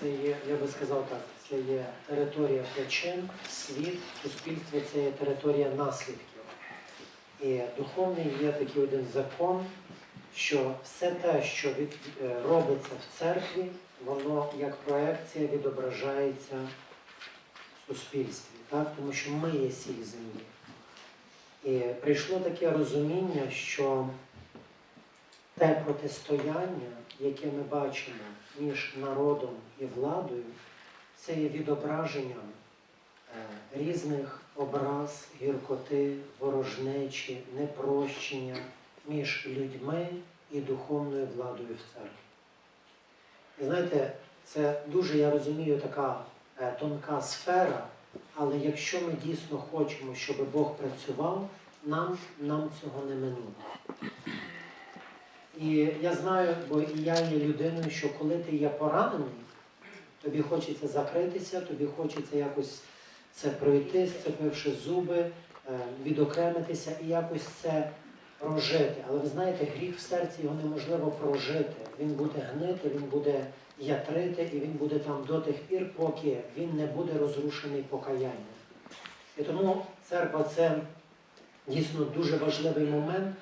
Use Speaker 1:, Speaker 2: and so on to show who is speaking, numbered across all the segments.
Speaker 1: Це є, я би сказав так, це є територія причин, світ, суспільство це є територія наслідків. І духовний є такий один закон, що все те, що від, е, робиться в церкві, воно як проекція відображається в суспільстві, так? тому що ми є сіль землі. І прийшло таке розуміння, що те протистояння, яке ми бачимо між народом і владою, це є відображенням е, різних образ, гіркоти, ворожнечі, непрощення між людьми і духовною владою в церкві. І знаєте, це дуже, я розумію, така е, тонка сфера, але якщо ми дійсно хочемо, щоб Бог працював, нам, нам цього не минути. І я знаю, бо я є людиною, що коли ти є поранений, тобі хочеться закритися, тобі хочеться якось це пройти, сцепивши зуби, е, відокремитися і якось це прожити. Але ви знаєте, гріх в серці його неможливо прожити. Він буде гнити, він буде ятрити, і він буде там до тих пір, поки він не буде розрушений покаянням. І тому церква це дійсно дуже важливий момент,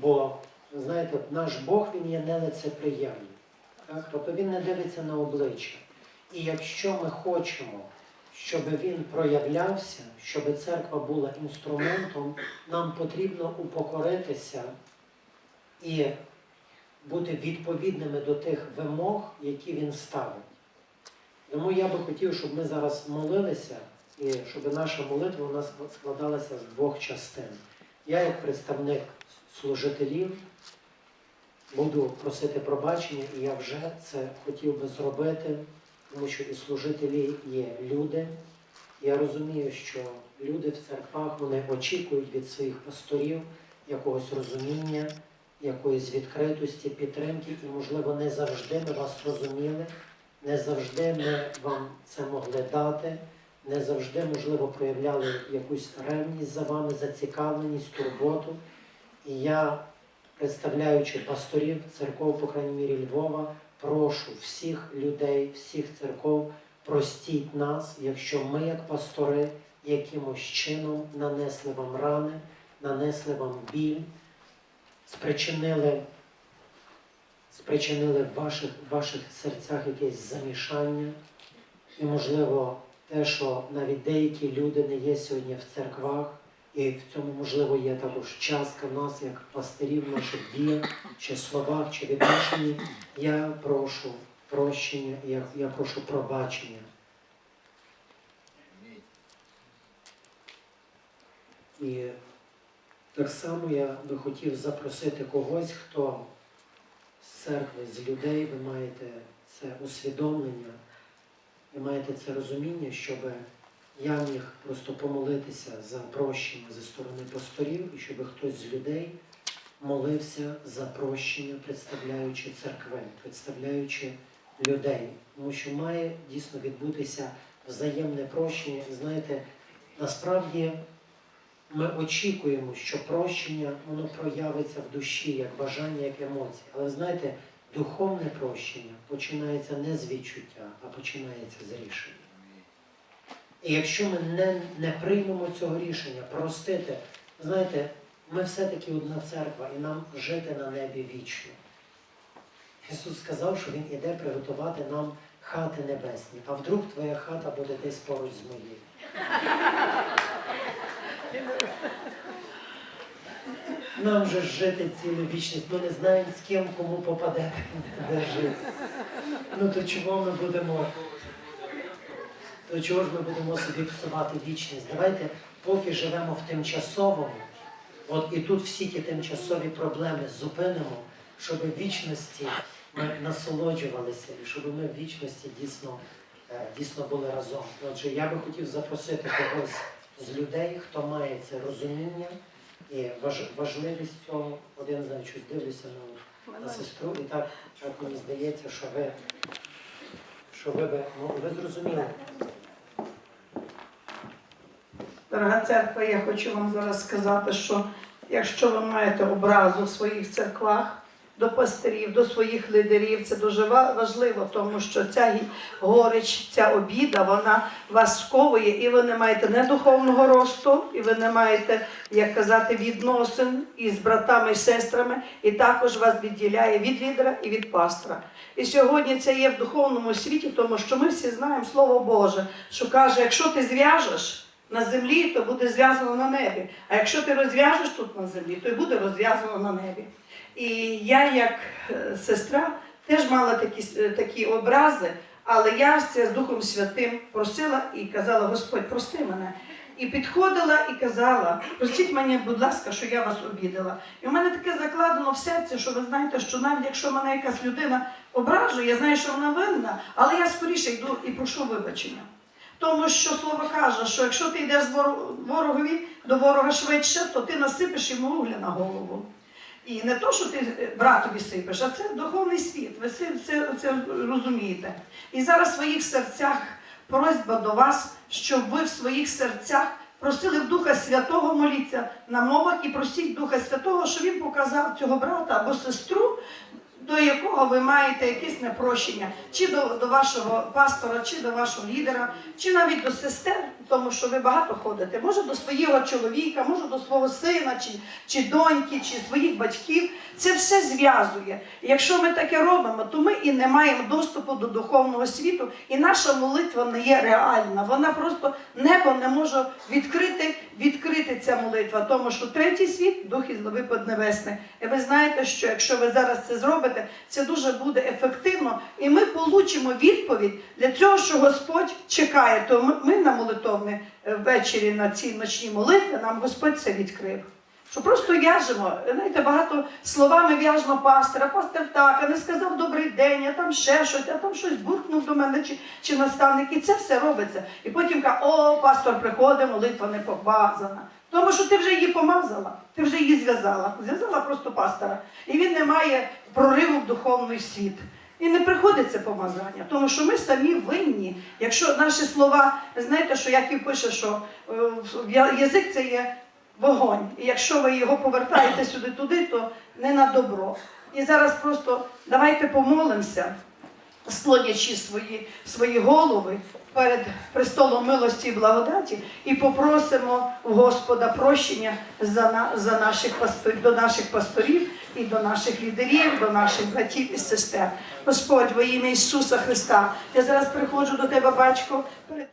Speaker 1: бо знаєте, наш Бог він є нелицеприємний. Так? Тобто він не дивиться на обличчя. І якщо ми хочемо, щоб він проявлявся, щоб церква була інструментом, нам потрібно упокоритися і бути відповідними до тих вимог, які він ставить. Тому я би хотів, щоб ми зараз молилися, і щоб наша молитва у нас складалася з двох частин. Я, як представник служителів, буду просити пробачення, і я вже це хотів би зробити, тому що і служителі є люди. Я розумію, що люди в церквах вони очікують від своїх пасторів якогось розуміння, якоїсь відкритості, підтримки, і, можливо, не завжди ми вас розуміли, не завжди ми вам це могли дати, не завжди, можливо, проявляли якусь ревність за вами, зацікавленість, турботу. І я, представляючи пасторів церков, по крайній мірі Львова, прошу всіх людей, всіх церков, простіть нас, якщо ми, як пастори, якимось чином нанесли вам рани, нанесли вам біль, спричинили, спричинили в ваших, в ваших серцях якесь замішання. І, можливо, те, що навіть деякі люди не є сьогодні в церквах, і в цьому, можливо, є також частка в нас, як пастирів, наших діях, чи словах, чи відношенні. Я прошу прощення, я, я прошу пробачення. І так само я би хотів запросити когось, хто з церкви, з людей, ви маєте це усвідомлення, ви маєте це розуміння, щоб я міг просто помолитися за прощення зі сторони пасторів, і щоб хтось з людей молився за прощення, представляючи церкви, представляючи людей. Тому що має дійсно відбутися взаємне прощення. Знаєте, насправді ми очікуємо, що прощення воно проявиться в душі, як бажання, як емоції. Але знаєте, духовне прощення починається не з відчуття, а починається з рішення. І якщо ми не, не приймемо цього рішення, простити, знаєте, ми все-таки одна церква, і нам жити на небі вічно. Ісус сказав, що Він іде приготувати нам хати небесні, а вдруг твоя хата буде десь поруч з моєю. Нам же жити цілу вічність, ми не знаємо, з ким кому попаде, де жити. Ну то чого ми будемо, то чого ж ми будемо собі псувати вічність? Давайте, поки живемо в тимчасовому, от і тут всі ті тимчасові проблеми зупинимо, щоб в вічності ми насолоджувалися і щоб ми в вічності дійсно, е, дійсно були разом. Отже, я би хотів запросити когось з людей, хто має це розуміння і важливість цього. Один щось дивлюся на, на сестру, і так, так мені здається, що ви, що ви, ну, ви зрозуміли.
Speaker 2: Дорога церква, я хочу вам зараз сказати, що якщо ви маєте образу в своїх церквах до пастирів, до своїх лідерів. Це дуже важливо, тому що ця горич, ця обіда, вона вас сковує, і ви не маєте не духовного росту, і ви не маєте, як казати, відносин із братами і сестрами, і також вас відділяє від лідера і від пастора. І сьогодні це є в духовному світі, тому що ми всі знаємо Слово Боже, що каже, якщо ти зв'яжеш на землі, то буде зв'язано на небі. А якщо ти розв'яжеш тут на землі, то й буде розв'язано на небі. І я, як е, сестра, теж мала такі, е, такі образи, але я це з Духом Святим просила і казала, Господь, прости мене. І підходила і казала, простіть мені, будь ласка, що я вас обідала. І в мене таке закладено в серці, що ви знаєте, що навіть якщо мене якась людина ображує, я знаю, що вона винна, але я скоріше йду і прошу вибачення. Тому що слово каже, що якщо ти йдеш ворогові до ворога швидше, то ти насипеш йому угля на голову. І не то, що ти е, братові сипеш, а це духовний світ. Ви це, це, це розумієте. І зараз в своїх серцях просьба до вас, щоб ви в своїх серцях просили в Духа Святого моліться на мовах і просіть Духа Святого, щоб він показав цього брата або сестру, до якого ви маєте якесь непрощення, чи до, до вашого пастора, чи до вашого лідера, чи навіть до сестер, тому що ви багато ходите. Може до свого чоловіка, може до свого сина, чи, чи доньки, чи своїх батьків. Це все зв'язує. Якщо ми таке робимо, то ми і не маємо доступу до духовного світу, і наша молитва не є реальна. Вона просто небо не може відкрити, відкрити ця молитва, тому що третій світ дух і глави поднебесний. І ви знаєте, що якщо ви зараз це зробите, це дуже буде ефективно, і ми получимо відповідь для цього, що Господь чекає. То ми, на молитовне е, ввечері на цій ночні молитви, нам Господь це відкрив. Що просто в'яжемо, знаєте, багато словами в'яжемо пастора, пастор так, а не сказав добрий день, а там ще щось, а там щось буркнув до мене чи, чи наставник. І це все робиться. І потім каже, о, пастор приходить, молитва не помазана. Тому що ти вже її помазала, ти вже її зв'язала. Зв'язала просто пастора. І він не має прориву в духовний світ. І не приходить це помазання, тому що ми самі винні. Якщо наші слова, знаєте, що Яків пише, що е, язик це є вогонь. І якщо ви його повертаєте сюди туди, то не на добро. І зараз просто давайте помолимося, склонячи свої, свої голови перед престолом милості і благодаті, і попросимо у Господа прощення за, за наших до наших пасторів і до наших лідерів, до наших братів і сестер. Господь, во ім'я Ісуса Христа, я зараз приходжу до Тебе, батько.